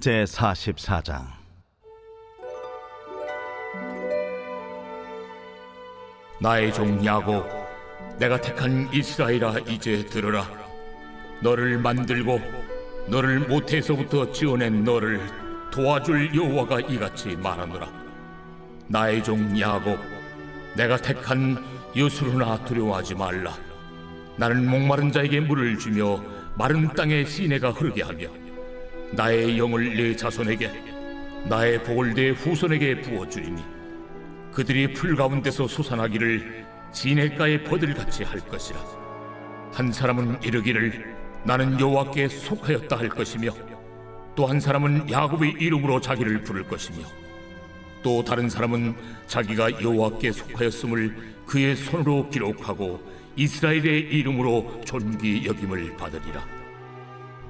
제 44장. 나의 종 야곱 내가 택한 이스라엘아 이제 들으라. 너를 만들고 너를 모태에서부터 지어낸 너를 도와줄 여호와가 이같이 말하노라. 나의 종 야곱 내가 택한 여수로나 두려워하지 말라. 나는 목마른 자에게 물을 주며 마른 땅에 시내가 흐르게 하며 나의 영을 내 자손에게 나의 복을 내 후손에게 부어주리니 그들이 풀 가운데서 솟아나기를 시냇가의 버들같이 할 것이라. 한 사람은 이르기를 나는 여호와께 속하였다 할 것이며 또 한 사람은 야곱의 이름으로 자기를 부를 것이며 또 다른 사람은 자기가 여호와께 속하였음을 그의 손으로 기록하고 이스라엘의 이름으로 존귀 여김을 받으리라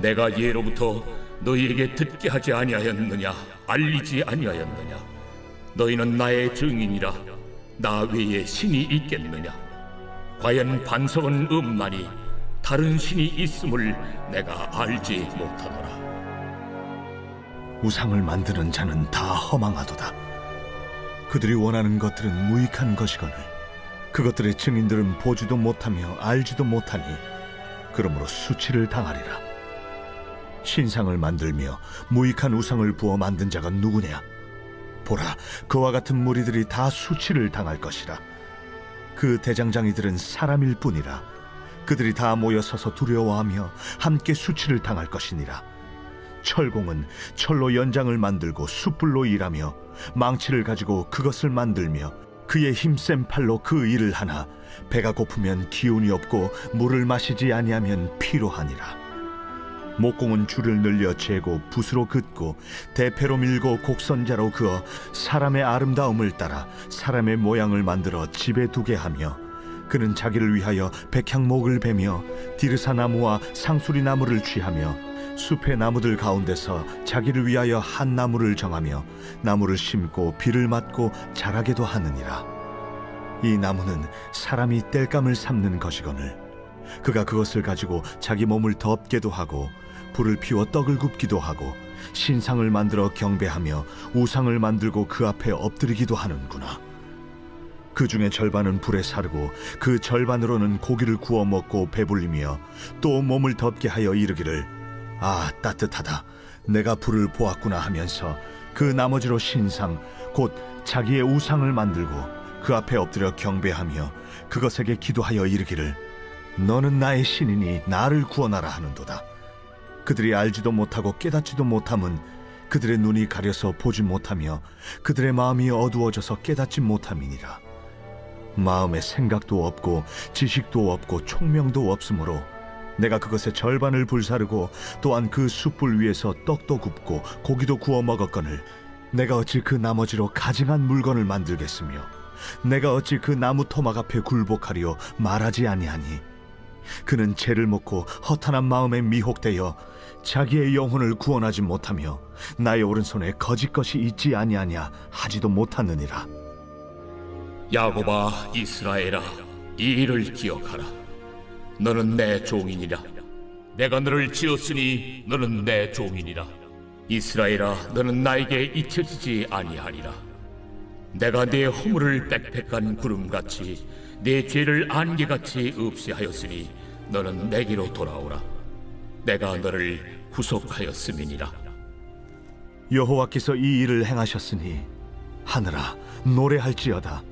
내가 예로부터 너희에게 듣게 하지 아니하였느냐 알리지 아니하였느냐? 너희는 나의 증인이라 나 외에 신이 있겠느냐? 과연 반석은 없나니 다른 신이 있음을 내가 알지 못하노라. 우상을 만드는 자는 다 허망하도다. 그들이 원하는 것들은 무익한 것이거늘 그것들의 증인들은 보지도 못하며 알지도 못하니 그러므로 수치를 당하리라 신상을 만들며 무익한 우상을 부어 만든 자가 누구냐? 보라 그와 같은 무리들이 다 수치를 당할 것이라. 그 대장장이들은 사람일 뿐이라. 그들이 다 모여 서서 두려워하며 함께 수치를 당할 것이니라. 철공은 철로 연장을 만들고 숯불로 일하며 망치를 가지고 그것을 만들며 그의 힘센 팔로 그 일을 하나 배가 고프면 기운이 없고 물을 마시지 아니하면 피로하니라 목공은 줄을 늘려 재고 붓으로 긋고 대패로 밀고 곡선자로 그어 사람의 아름다움을 따라 사람의 모양을 만들어 집에 두게 하며 그는 자기를 위하여 백향목을 베며 디르사 나무와 상수리 나무를 취하며 숲의 나무들 가운데서 자기를 위하여 한 나무를 정하며 나무를 심고 비를 맞고 자라게도 하느니라. 이 나무는 사람이 땔감을 삼는 것이거늘 그가 그것을 가지고 자기 몸을 덮게도 하고 불을 피워 떡을 굽기도 하고 신상을 만들어 경배하며 우상을 만들고 그 앞에 엎드리기도 하는구나. 그 중에 절반은 불에 사르고 그 절반으로는 고기를 구워 먹고 배불리며 또 몸을 덮게 하여 이르기를 아 따뜻하다 내가 불을 보았구나 하면서 그 나머지로 신상 곧 자기의 우상을 만들고 그 앞에 엎드려 경배하며 그것에게 기도하여 이르기를 너는 나의 신이니 나를 구원하라 하는도다 그들이 알지도 못하고 깨닫지도 못함은 그들의 눈이 가려서 보지 못하며 그들의 마음이 어두워져서 깨닫지 못함이니라. 마음에 생각도 없고 지식도 없고 총명도 없으므로 내가 그것의 절반을 불사르고 또한 그 숯불 위에서 떡도 굽고 고기도 구워 먹었거늘 내가 어찌 그 나머지로 가증한 물건을 만들겠으며 내가 어찌 그 나무 토막 앞에 굴복하리요 말하지 아니하니? 그는 죄를 먹고 허탄한 마음에 미혹되어 자기의 영혼을 구원하지 못하며 나의 오른손에 거짓 것이 있지 아니하냐 하지도 못하느니라. 야곱아 이스라엘아 이 일을 기억하라. 너는 내 종이니라. 내가 너를 지었으니 너는 내 종이니라. 이스라엘아 너는 나에게 잊혀지지 아니하리라. 내가 내 허물을 빽빽한 구름같이 내 죄를 안개같이 없이하였으니 너는 내게로 돌아오라 내가 너를 구속하였음이니라. 여호와께서 이 일을 행하셨으니 하늘아 노래할지어다.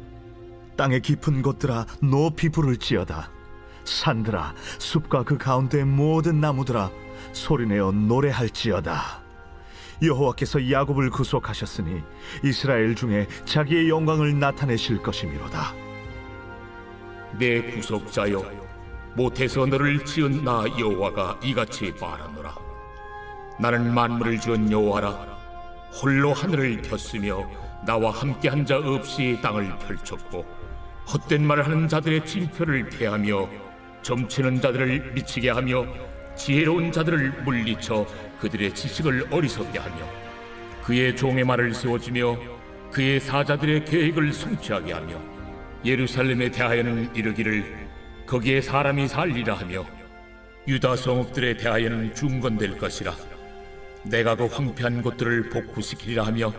땅의 깊은 곳들아 높이 부를지어다. 산들아 숲과 그 가운데 모든 나무들아 소리내어 노래할지어다. 여호와께서 야곱을 구속하셨으니 이스라엘 중에 자기의 영광을 나타내실 것이미로다. 내 구속자여 못해서 너를 지은 나 여호와가 이같이 말하노라. 나는 만물을 지은 여호와라. 홀로 하늘을 폈으며 나와 함께 한 자 없이 땅을 펼쳤고 헛된 말을 하는 자들의 징표를 패하며 점치는 자들을 미치게 하며 지혜로운 자들을 물리쳐 그들의 지식을 어리석게 하며 그의 종의 말을 세워주며 그의 사자들의 계획을 성취하게 하며 예루살렘에 대하여는 이르기를 거기에 사람이 살리라 하며 유다 성읍들에 대하여는 중건될 것이라. 내가 그 황폐한 곳들을 복구시키리라 하며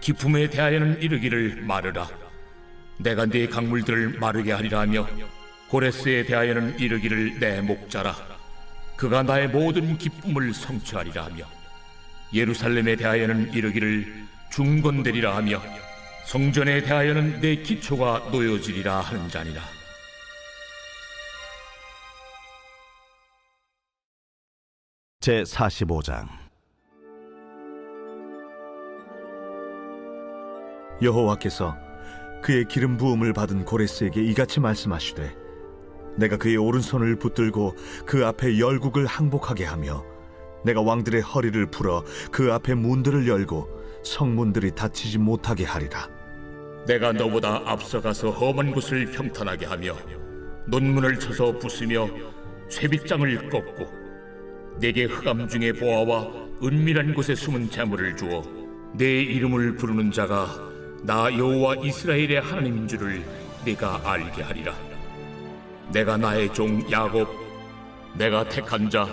기품에 대하여는 이르기를 마르라. 내가 네 강물들을 마르게 하리라 하며 고레스에 대하여는 이르기를 내 목자라. 그가 나의 모든 기쁨을 성취하리라 하며 예루살렘에 대하여는 이르기를 중건되리라 하며 성전에 대하여는 내 기초가 놓여지리라 하는 자니라 제 45장. 여호와께서 그의 기름 부음을 받은 고레스에게 이같이 말씀하시되 내가 그의 오른손을 붙들고 그 앞에 열국을 항복하게 하며 내가 왕들의 허리를 풀어 그 앞에 문들을 열고 성문들이 닫히지 못하게 하리라. 내가 너보다 앞서가서 험한 곳을 평탄하게 하며 논문을 쳐서 부수며 쇠빗장을 꺾고 내게 흑암 중에 보아와 은밀한 곳에 숨은 재물을 주어 내 이름을 부르는 자가 나 여호와 이스라엘의 하나님인 줄을 네가 알게 하리라. 내가 나의 종 야곱 내가 택한 자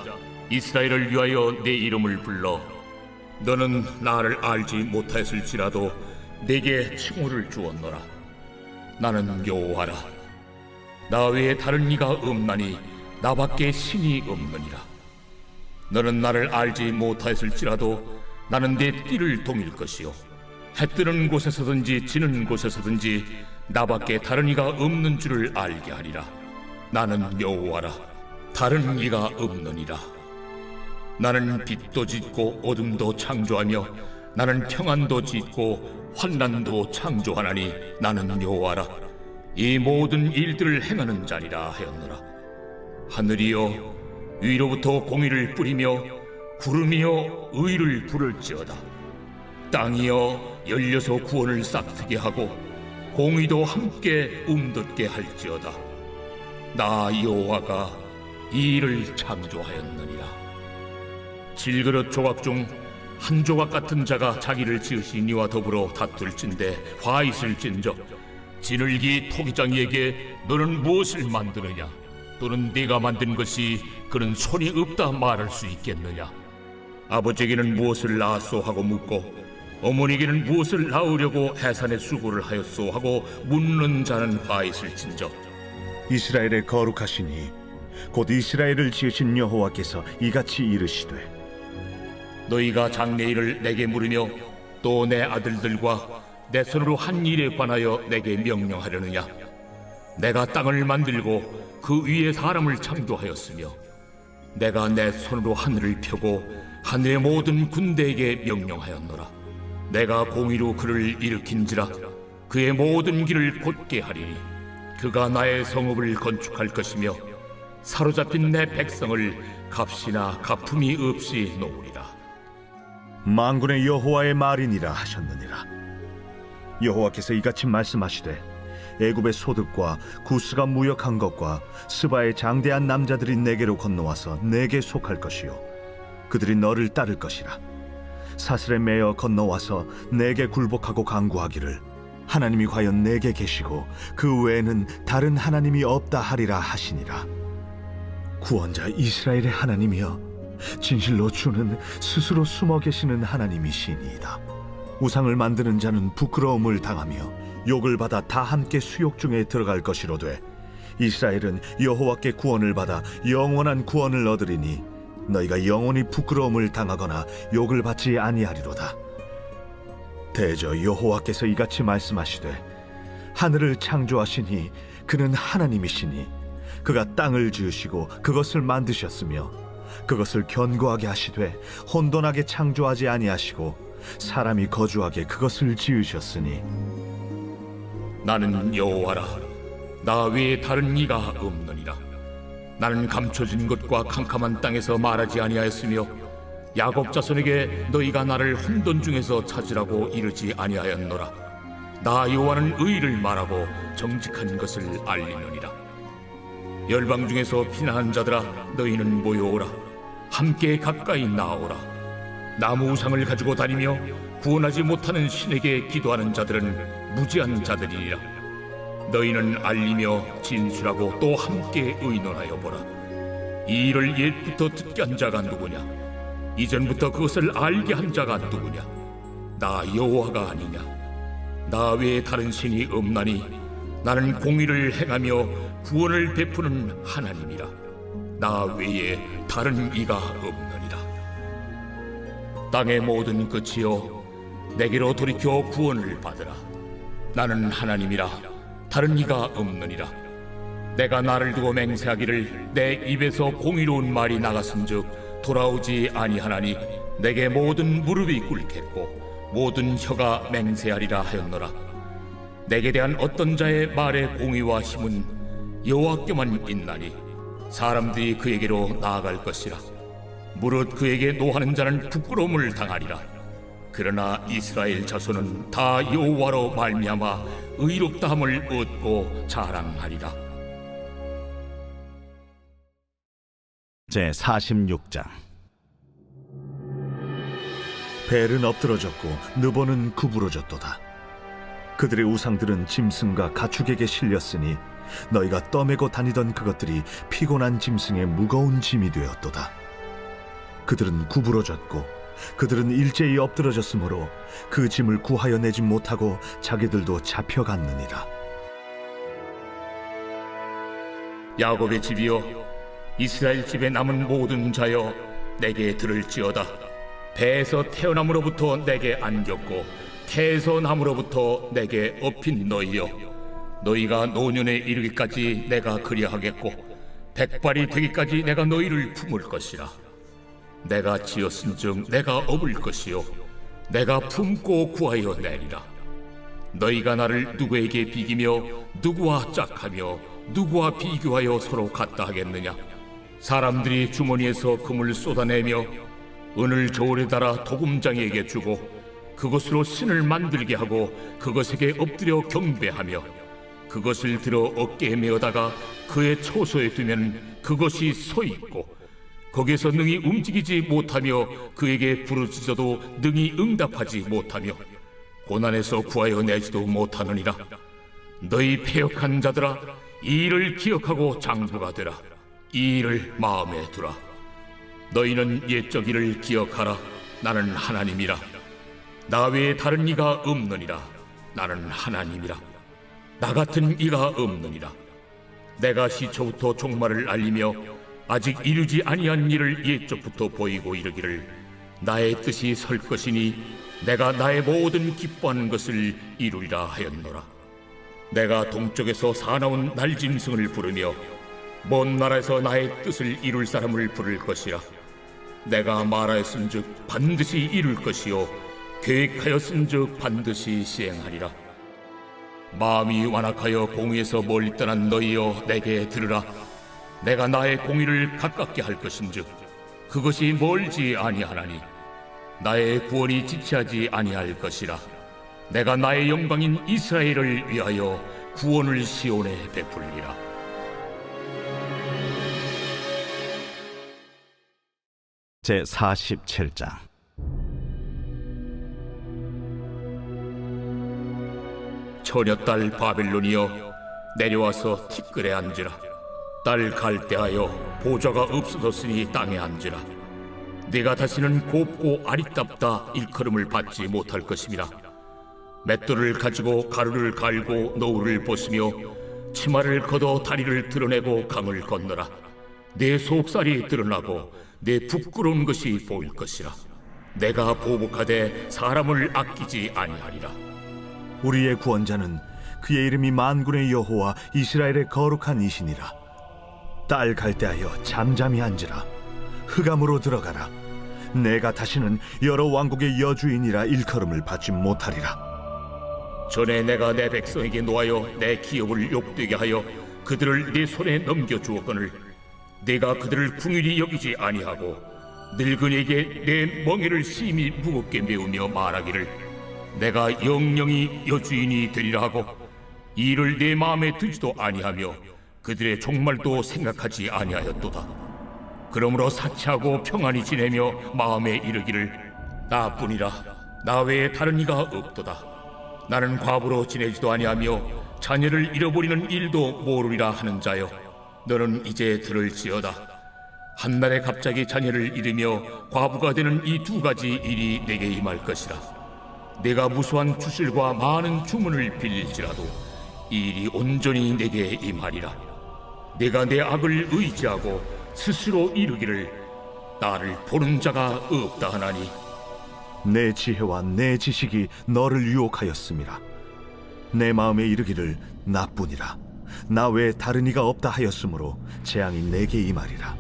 이스라엘을 위하여 내 이름을 불러 너는 나를 알지 못하였을지라도 내게 칭호를 주었노라. 나는 여호와라. 나 외에 다른 이가 없나니 나밖에 신이 없느니라 너는 나를 알지 못하였을지라도 나는 내 띠를 동일 것이요. 해 뜨는 곳에서든지 지는 곳에서든지 나밖에 다른 이가 없는 줄을 알게 하리라. 나는 여호와라. 다른 이가 없느니라. 나는 빛도 짓고 어둠도 창조하며 나는 평안도 짓고 환난도 창조하나니 나는 여호와라. 이 모든 일들을 행하는 자리라 하였노라. 하늘이여 위로부터 공의를 뿌리며 구름이여 의를 부를지어다. 땅이여 열려서 구원을 싹트게 하고 공의도 함께 움돋게 할지어다. 나 여호와가 이 일을 창조하였느니라. 질그릇 조각 중 한 조각 같은 자가 자기를 지으신 이와 더불어 다툴진대 화 있을 진적 지늘기 토기장이에게 너는 무엇을 만드느냐 또는 네가 만든 것이 그는 손이 없다 말할 수 있겠느냐? 아버지에게는 무엇을 낳았소 하고 묻고 어머니에게는 무엇을 낳으려고 해산의 수고를 하였소 하고 묻는 자는 화 있을 진적 이스라엘의 거룩하시니 곧 이스라엘을 지으신 여호와께서 이같이 이르시되 너희가 장래일을 내게 물으며 또 내 아들들과 내 손으로 한 일에 관하여 내게 명령하려느냐 내가 땅을 만들고 그 위에 사람을 창조하였으며 내가 내 손으로 하늘을 펴고 하늘의 모든 군대에게 명령하였노라. 내가 공의로 그를 일으킨지라 그의 모든 길을 곧게 하리니 그가 나의 성읍을 건축할 것이며 사로잡힌 내 백성을 값이나 가품이 없이 놓으리라. 만군의 여호와의 말이니라 하셨느니라. 여호와께서 이같이 말씀하시되 애굽의 소득과 구스가 무역한 것과 스바의 장대한 남자들이 내게로 건너와서 내게 속할 것이요. 그들이 너를 따를 것이라. 사슬에 매어 건너와서 내게 굴복하고 강구하기를 하나님이 과연 내게 계시고 그 외에는 다른 하나님이 없다 하리라 하시니라. 구원자 이스라엘의 하나님이여 진실로 주는 스스로 숨어 계시는 하나님이시니이다. 우상을 만드는 자는 부끄러움을 당하며 욕을 받아 다 함께 수욕 중에 들어갈 것이로되 이스라엘은 여호와께 구원을 받아 영원한 구원을 얻으리니 너희가 영원히 부끄러움을 당하거나 욕을 받지 아니하리로다. 대저 여호와께서 이같이 말씀하시되 하늘을 창조하시니 그는 하나님이시니 그가 땅을 지으시고 그것을 만드셨으며 그것을 견고하게 하시되 혼돈하게 창조하지 아니하시고 사람이 거주하게 그것을 지으셨으니 나는 여호와라. 나 외에 다른 이가 없느니라. 나는 감춰진 것과 캄캄한 땅에서 말하지 아니하였으며 야곱 자손에게 너희가 나를 혼돈 중에서 찾으라고 이르지 아니하였노라. 나 여호와는 의를 말하고 정직한 것을 알리느니라. 열방 중에서 피난한 자들아 너희는 모여오라. 함께 가까이 나오라. 나무 우상을 가지고 다니며 구원하지 못하는 신에게 기도하는 자들은 무지한 자들이니라. 너희는 알리며 진술하고 또 함께 의논하여 보라. 이 일을 옛부터 듣게 한 자가 누구냐? 이전부터 그것을 알게 한 자가 누구냐? 나 여호와가 아니냐? 나 외에 다른 신이 없나니 나는 공의를 행하며 구원을 베푸는 하나님이라. 나 외에 다른 이가 없느니라. 땅의 모든 끝이여 내게로 돌이켜 구원을 받으라 나는 하나님이라. 다른 이가 없느니라. 내가 나를 두고 맹세하기를 내 입에서 공의로운 말이 나갔은즉 돌아오지 아니하나니 내게 모든 무릎이 꿇겠고 모든 혀가 맹세하리라 하였노라. 내게 대한 어떤 자의 말의 공의와 힘은 여호와께만 있나니 사람들이 그에게로 나아갈 것이라. 무릇 그에게 노하는 자는 부끄러움을 당하리라 그러나 이스라엘 자손은 다 여호와로 말미암아 의롭다함을 얻고 자랑하리라 제 46장 벨은 엎드러졌고 느보는 구부러졌도다. 그들의 우상들은 짐승과 가축에게 실렸으니 너희가 떠매고 다니던 그것들이 피곤한 짐승의 무거운 짐이 되었도다. 그들은 구부러졌고 그들은 일제히 엎드러졌으므로 그 짐을 구하여 내지 못하고 자기들도 잡혀갔느니라. 야곱의 집이여 이스라엘 집에 남은 모든 자여 내게 들을지어다 배에서 태어남으로부터 내게 안겼고 태에서 남으로부터 내게 업힌 너희여 너희가 노년에 이르기까지 내가 그리하겠고 백발이 되기까지 내가 너희를 품을 것이라 내가 지었은즉 내가 업을 것이요. 내가 품고 구하여 내리라. 너희가 나를 누구에게 비기며 누구와 짝하며 누구와 비교하여 서로 같다 하겠느냐? 사람들이 주머니에서 금을 쏟아내며 은을 저울에 달아 도금장에게 주고 그것으로 신을 만들게 하고 그것에게 엎드려 경배하며 그것을 들어 어깨에 메어다가 그의 초소에 두면 그것이 서 있고 거기에서 능히 움직이지 못하며 그에게 부르짖어도 능히 응답하지 못하며 고난에서 구하여 내지도 못하느니라. 너희 패역한 자들아 이 일을 기억하고 장부가 되라. 이 일을 마음에 두라. 너희는 옛적 일을 기억하라. 나는 하나님이라. 나 외에 다른 이가 없느니라. 나는 하나님이라. 나 같은 이가 없느니라. 내가 시초부터 종말을 알리며 아직 이루지 아니한 일을 옛적부터 보이고 이르기를 나의 뜻이 설 것이니 내가 나의 모든 기뻐하는 것을 이루리라 하였노라. 내가 동쪽에서 사나운 날짐승을 부르며 먼 나라에서 나의 뜻을 이룰 사람을 부를 것이라. 내가 말하였은즉 반드시 이룰 것이요 계획하였은즉 반드시 시행하리라. 마음이 완악하여 공의에서 멀리 떠난 너희여 내게 들으라 내가 나의 공의를 가깝게 할 것인즉 그것이 멀지 아니하나니 나의 구원이 지체하지 아니할 것이라. 내가 나의 영광인 이스라엘을 위하여 구원을 시온에 베풀리라. 제 47장. 처녀딸 바빌론이여 내려와서 티끌에 앉으라 딸 갈대하여 보좌가 없어졌으니 땅에 앉으라. 네가 다시는 곱고 아리답다 일컬음을 받지 못할 것임이라 맷돌을 가지고 가루를 갈고 노울을 벗으며 치마를 걷어 다리를 드러내고 강을 건너라. 내 속살이 드러나고 내 부끄러운 것이 보일 것이라. 내가 보복하되 사람을 아끼지 아니하리라. 우리의 구원자는 그의 이름이 만군의 여호와 이스라엘의 거룩한 이신이라. 딸 갈대하여 잠잠히 앉으라. 흑암으로 들어가라. 내가 다시는 여러 왕국의 여주인이라 일컬음을 받지 못하리라. 전에 내가 내 백성에게 놓아여 내 기업을 욕되게 하여 그들을 네 손에 넘겨 주었거늘 네가 그들을 궁일이 여기지 아니하고 늙은이에게 내 멍에를 심히 무겁게 메우며 말하기를 내가 영영이 여주인이 되리라 하고 이를 내 마음에 두지도 아니하며 그들의 종말도 생각하지 아니하였도다. 그러므로 사치하고 평안히 지내며 마음에 이르기를 나뿐이라 나 외에 다른 이가 없도다. 나는 과부로 지내지도 아니하며 자녀를 잃어버리는 일도 모르리라 하는 자여 너는 이제 들을지어다. 한날에 갑자기 자녀를 잃으며 과부가 되는 이 두 가지 일이 내게 임할 것이라. 내가 무수한 주실과 많은 주문을 빌릴지라도 이 일이 온전히 내게 임하리라. 내가 내 악을 의지하고 스스로 이루기를 나를 보는 자가 없다 하나니 내 지혜와 내 지식이 너를 유혹하였음이라. 내 마음에 이르기를 나뿐이라. 나 외에 다른 이가 없다 하였으므로 재앙이 내게 임하리라.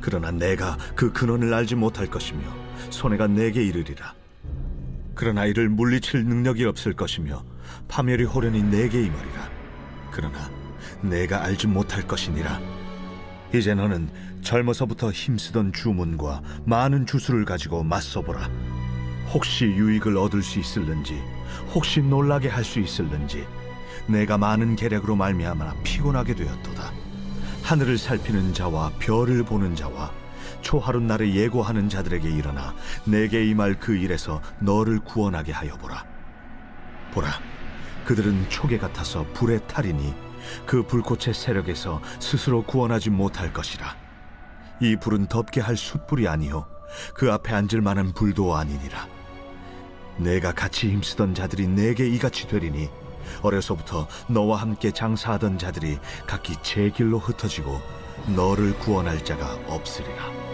그러나 내가 그 근원을 알지 못할 것이며 손해가 내게 이르리라. 그러나 이를 물리칠 능력이 없을 것이며 파멸이 호련히 내게 임하리라. 그러나 내가 알지 못할 것이니라. 이제 너는 젊어서부터 힘쓰던 주문과 많은 주술을 가지고 맞서보라. 혹시 유익을 얻을 수 있을는지, 혹시 놀라게 할 수 있을는지, 내가 많은 계략으로 말미암아 피곤하게 되었도다. 하늘을 살피는 자와 별을 보는 자와 초하룻 날을 예고하는 자들에게 일어나 내게 임할 그 일에서 너를 구원하게 하여 보라. 보라, 그들은 초계 같아서 불에 타리니 그 불꽃의 세력에서 스스로 구원하지 못할 것이라. 이 불은 덮게 할 숯불이 아니요 그 앞에 앉을 만한 불도 아니니라. 내가 같이 힘쓰던 자들이 내게 이같이 되리니 어려서부터 너와 함께 장사하던 자들이 각기 제 길로 흩어지고 너를 구원할 자가 없으리라.